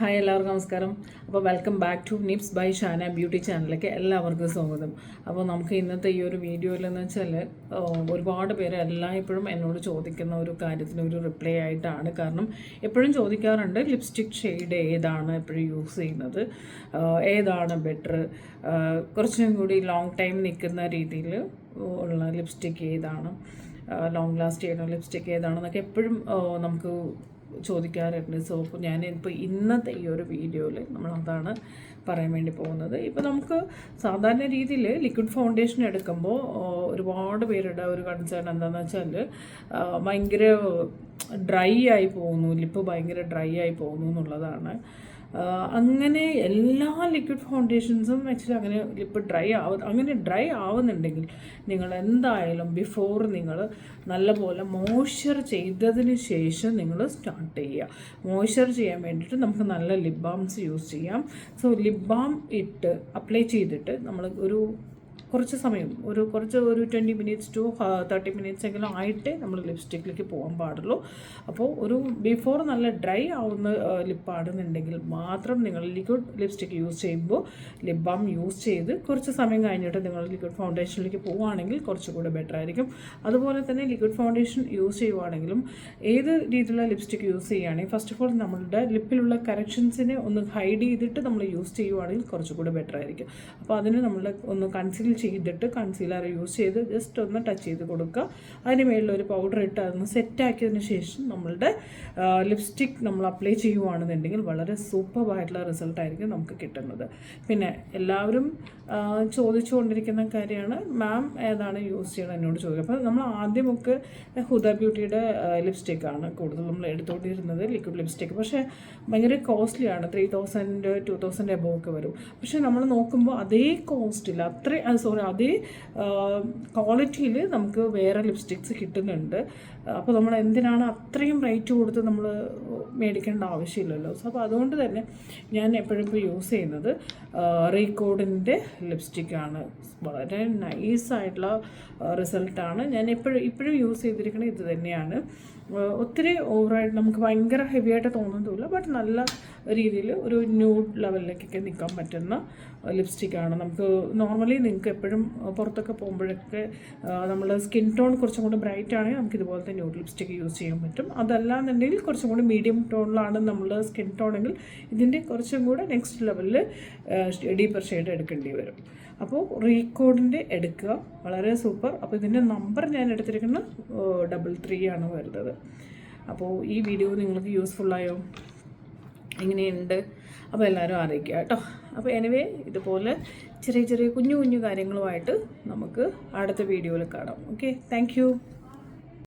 Hi എല്ലാവർക്കും നമസ്കാരം. അപ്പോൾ welcome back to Nips by Shana beauty ചാനലിലേക്ക് എല്ലാവർക്കും സ്വാഗതം. അപ്പോൾ നമുക്ക് ഇന്നത്തെ ഈ ഒരു വീഡിയോയിലെന്ന് വെച്ചാൽ ഒരുപാട് പേര് എല്ലായ്പ്പോഴും എന്നോട് ചോദിക്കുന്ന ഒരു കാര്യത്തിന് ഒരു റിപ്ലൈ ആയിട്ടാണ്. കാരണം എപ്പോഴും ചോദിക്കാറുണ്ട് ലിപ്സ്റ്റിക് ഷെയ്ഡ് ഏതാണ് എപ്പോഴും യൂസ് ചെയ്യുന്നത്? ഏതാണ് ബെറ്റർ കുറച്ചും കൂടി ലോങ് ടൈം നിൽക്കുന്ന രീതിയിൽ ഉള്ള ലിപ്സ്റ്റിക് ഏതാണ്? ലോങ് ലാസ്റ്റ് ചെയ്യുന്ന ലിപ്സ്റ്റിക് ഏതാണെന്നൊക്കെ എപ്പോഴും നമുക്ക് ചോദിക്കാറുണ്ട്. സോ അപ്പോൾ ഞാൻ ഇപ്പോൾ ഇന്നത്തെ ഈ ഒരു വീഡിയോയിൽ നമ്മൾ അതാണ് പറയാൻ വേണ്ടി പോകുന്നത്. ഇപ്പോൾ നമുക്ക് സാധാരണ രീതിയിൽ ലിക്വിഡ് ഫൗണ്ടേഷൻ എടുക്കുമ്പോൾ ഒരുപാട് പേരുടെ ഒരു കൺസേൺ എന്താണെന്ന് വെച്ചാൽ ഭയങ്കര ഡ്രൈ ആയി പോകുന്നു. ലിപ്പ് ഭയങ്കര ഡ്രൈ ആയി പോകുന്നു എന്നുള്ളതാണ്. അങ്ങനെ എല്ലാ ലിക്വിഡ് ഫൗണ്ടേഷൻസും ആക്ച്വലി അങ്ങനെ ലിപ്പ് ഡ്രൈ ആവ അങ്ങനെ ഡ്രൈ ആവുന്നുണ്ടെങ്കിൽ നിങ്ങൾ എന്തായാലും ബിഫോർ നിങ്ങൾ നല്ലപോലെ മോയ്സ്ചർ ചെയ്തതിന് ശേഷം നിങ്ങൾ സ്റ്റാർട്ട് ചെയ്യുക. മോയ്സ്ചർ ചെയ്യാൻ വേണ്ടിയിട്ട് നമുക്ക് നല്ല ലിപ് ബാംസ് യൂസ് ചെയ്യാം. സോ ലിപ് ബാം ഇട്ട് അപ്ലൈ ചെയ്തിട്ട് നമ്മൾ ഒരു കുറച്ച് സമയം ഒരു കുറച്ച് ഒരു twenty minutes to thirty minutes എങ്കിലും ആയിട്ടേ നമ്മൾ ലിപ്സ്റ്റിക്കിലേക്ക് പോകാൻ പാടുള്ളൂ. അപ്പോൾ ഒരു ബിഫോർ നല്ല ഡ്രൈ ആവുന്ന ലിപ്പാണെന്നുണ്ടെങ്കിൽ മാത്രം നിങ്ങൾ ലിക്വിഡ് ലിപ്സ്റ്റിക്ക് യൂസ് ചെയ്യുമ്പോൾ ലിപ് ബാം യൂസ് ചെയ്ത് കുറച്ച് സമയം കഴിഞ്ഞിട്ട് നിങ്ങൾ ലിക്വിഡ് ഫൗണ്ടേഷനിലേക്ക് പോവുകയാണെങ്കിൽ കുറച്ചുകൂടെ ബെറ്റർ ആയിരിക്കും. അതുപോലെ തന്നെ ലിക്വിഡ് ഫൗണ്ടേഷൻ യൂസ് ചെയ്യുവാണെങ്കിലും ഏത് രീതിയിലുള്ള ലിപ്സ്റ്റിക്ക് യൂസ് ചെയ്യുകയാണെങ്കിൽ ഫസ്റ്റ് ഓഫ് ഓൾ നമ്മളുടെ ലിപ്പിലുള്ള കറക്ഷൻസിനെ ഒന്ന് ഹൈഡ് ചെയ്തിട്ട് നമ്മൾ യൂസ് ചെയ്യുവാണെങ്കിൽ കുറച്ചുകൂടെ ബെറ്റർ ആയിരിക്കും. അപ്പോൾ അതിന് നമ്മൾ ഒന്ന് കൺസീൽ ചെയ്തിട്ട് കൺസീലർ യൂസ് ചെയ്ത് ജസ്റ്റ് ഒന്ന് ടച്ച് ചെയ്ത് കൊടുക്കുക. അതിന് മേളിൽ ഒരു പൗഡർ ഇട്ട് അതൊന്ന് സെറ്റ് ആക്കിയതിന് ശേഷം നമ്മളുടെ ലിപ്സ്റ്റിക് നമ്മൾ അപ്ലൈ ചെയ്യുവാണെന്നുണ്ടെങ്കിൽ വളരെ സൂപ്പറായിട്ടുള്ള റിസൾട്ട് ആയിരിക്കും നമുക്ക് കിട്ടുന്നത്. പിന്നെ എല്ലാവരും ചോദിച്ചുകൊണ്ടിരിക്കുന്ന കാര്യമാണ് മാം ഏതാണ് യൂസ് ചെയ്യണം എന്നോട് ചോദിക്കുക അപ്പോൾ നമ്മൾ ആദ്യമൊക്കെ ഹുദ ബ്യൂട്ടിയുടെ ലിപ്സ്റ്റിക്കാണ് കൂടുതൽ നമ്മൾ എടുത്തുകൊണ്ടിരുന്നത് ലിക്വിഡ് ലിപ്സ്റ്റിക് പക്ഷേ ഭയങ്കര കോസ്റ്റ്ലിയാണ് three thousand two thousand above ഒക്കെ വരും. പക്ഷേ നമ്മൾ നോക്കുമ്പോൾ അതേ കോസ്റ്റിൽ അത്ര സോറി അതേ ക്വാളിറ്റിയിൽ നമുക്ക് വേറെ ലിപ്സ്റ്റിക്സ് കിട്ടുന്നുണ്ട്. അപ്പോൾ നമ്മൾ എന്തിനാണ് അത്രയും റേറ്റ് കൊടുത്ത് നമ്മൾ മേടിക്കേണ്ട ആവശ്യമില്ലല്ലോ. സോ അപ്പോൾ അതുകൊണ്ട് തന്നെ ഞാൻ എപ്പോഴും ഇപ്പോൾ യൂസ് ചെയ്യുന്നത് റീകോഡിന്റെ ലിപ്സ്റ്റിക്കാണ് വളരെ നൈസായിട്ടുള്ള റിസൾട്ടാണ് ഞാൻ എപ്പോഴും ഇപ്പോഴും യൂസ് ചെയ്തിരിക്കുന്നത് ഇത് തന്നെയാണ്. ഒത്തിരി ഓവറായിട്ട് നമുക്ക് ഭയങ്കര ഹെവി ആയിട്ട് തോന്നുന്നതുമില്ല ബട്ട് നല്ല രീതിയിൽ ഒരു ന്യൂഡ് ലെവലിലേക്കൊക്കെ നിൽക്കാൻ പറ്റുന്ന ലിപ്സ്റ്റിക്കാണ് നമുക്ക് നോർമലി നിങ്ങൾക്ക് എപ്പോഴും പുറത്തൊക്കെ പോകുമ്പോഴൊക്കെ നമ്മൾ സ്കിൻ ടോൺ കുറച്ചും കൂടി ബ്രൈറ്റ് ആണെങ്കിൽ നമുക്ക് ഇതുപോലത്തെ ന്യൂഡ് ലിപ്സ്റ്റിക്ക് യൂസ് ചെയ്യാൻ പറ്റും. അതല്ല എന്നുണ്ടെങ്കിൽ കുറച്ചും കൂടി മീഡിയം ടോണിലാണ് നമ്മൾ സ്കിൻ ടോണെങ്കിൽ ഇതിന്റെ കുറച്ചും കൂടെ നെക്സ്റ്റ് ലെവലിൽ ഡീപ്പർ ഷെയ്ഡ് എടുക്കേണ്ടി വരും. അപ്പോൾ റീകോഡിന്റെ എടുക്കുക. വളരെ സൂപ്പർ. അപ്പോൾ ഇതിന്റെ നമ്പർ ഞാൻ എടുത്തിരിക്കുന്നത് ഡബിൾ ത്രീ ആണ് വരുന്നത്. അപ്പോൾ ഈ വീഡിയോ നിങ്ങൾക്ക് യൂസ്ഫുള്ളായോ എങ്ങനെയുണ്ട് അപ്പോൾ എല്ലാവരും അറിയിക്കുക കേട്ടോ. അപ്പോൾ എനിവേ ഇതുപോലെ ചെറിയ ചെറിയ കുഞ്ഞു കുഞ്ഞു കാര്യങ്ങളുമായിട്ട് നമുക്ക് അടുത്ത വീഡിയോയിൽ കാണാം. Okay thank